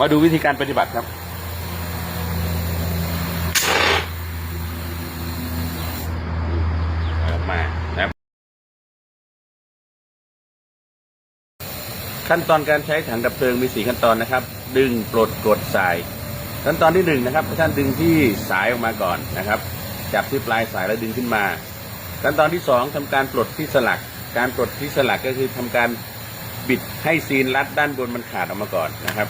มาดูวิธีการปฏิบัติครับ มาครับขั้นตอนการใช้ถังดับเพลิงมีสี่ขั้นตอนนะครับ ดึงปลดกดสาย ขั้นตอนที่หนึ่งนะครับท่านดึงที่สายออกมาก่อนนะครับ จับที่ปลายสายแล้วดึงขึ้นมา ขั้นตอนที่สองทำการปลดที่สลัก การปลดที่สลักก็คือทำการบิดให้ซีนรัดด้านบนมันขาดออกมาก่อนนะครับ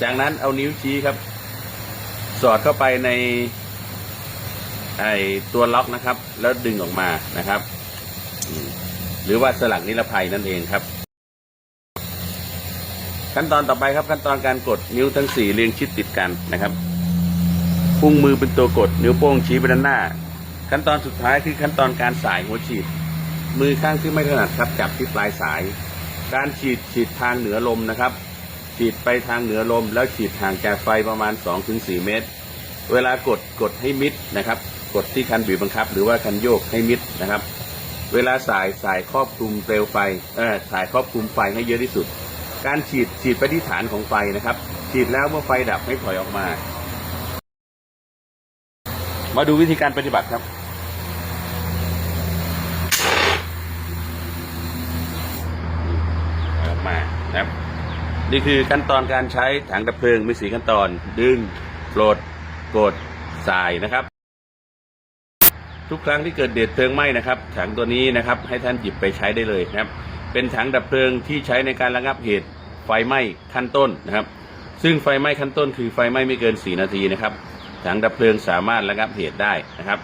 จากนั้นเอานิ้วชี้ครับ สอดเข้าไปในไอตัวล็อกนะครับ แล้วดึงออกมานะครับ หรือว่าสลักนิรภัยนั่นเองครับ ขั้นตอนต่อไปครับ ขั้นตอนการกดนิ้วทั้งสี่เรียงชิดติดกันนะครับพุ่งมือเป็นตัวกด นิ้วโป้งชี้ไปด้านหน้า ขั้นตอนสุดท้ายคือขั้นตอนการสายหัวฉีด มือข้างที่ไม่ถนัดครับจับที่ปลายสาย การฉีดฉีดทางเหนือลมนะครับ ฉีดไปทางเหนือลม แล้วฉีดห่างจากไฟประมาณ 2-4 เมตร เวลากดกดให้มิดนะครับ กดที่คันบีบบังคับ หรือว่าคันโยกให้มิดนะครับ เวลาสายสายครอบคลุมเปลวไฟเออสายครอบคลุมไฟให้เยอะที่สุด การฉีดฉีดไปที่ฐานของไฟนะครับ ฉีดแล้วเมื่อไฟดับให้ถอยออกมา มาดูวิธีการปฏิบัติครับออกมานะครับ นี่คือขั้นตอนการใช้ถังดับเพลิงมีสีขั้นตอน ดึงปลดกดสายนะครับ ทุกครั้งที่เกิดเดชเพลิงไหม้นะครับ ถังตัวนี้นะครับ ให้ท่านหยิบไปใช้ได้เลยนะครับ เป็นถังดับเพลิงที่ใช้ในการระงับเหตุไฟไหม้ขั้นต้นนะครับ ซึ่งไฟไหม้ขั้นต้น คือไฟไหม้ไม่เกิน 4 นาทีนะครับ ถังดับเพลิงสามารถระงับเหตุได้นะครับ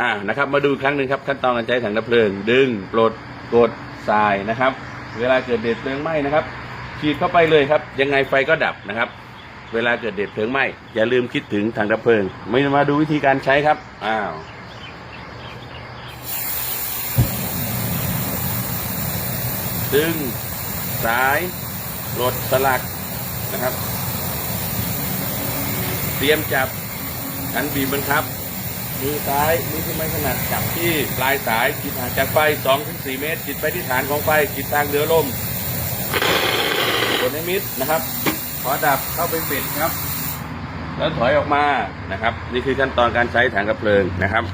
อ่านะครับ มาดูครั้งหนึ่งครับ ขั้นตอนการใช้ถังดับเพลิง ดึงปลดกดสายนะครับ เวลาเกิดเดชเพลิงไหม้นะครับฉีดเข้าไปเลยครับ ยังไงไฟก็ดับนะครับ เวลาเกิดเดชเพลิงไหม้อย่าลืมคิดถึงถังดับเพลิงไม่มาดูวิธีการใช้ครับอ้าวดึงสายปลดสลักนะครับ เตรียมจับคันบีบบังคับ มือซ้ายมือที่ไม่ถนัดจับที่ปลายสายจิตห่างจากไฟ2-4 เมตร จิตไปที่ฐานของไฟจิตทางเดือลมกดให้มิดนะครับ ขอดับเข้าไปปิดครับ แล้วถอยออกมานะครับ นี่คือขั้นตอนการใช้ถังกระเพลิงนะครับ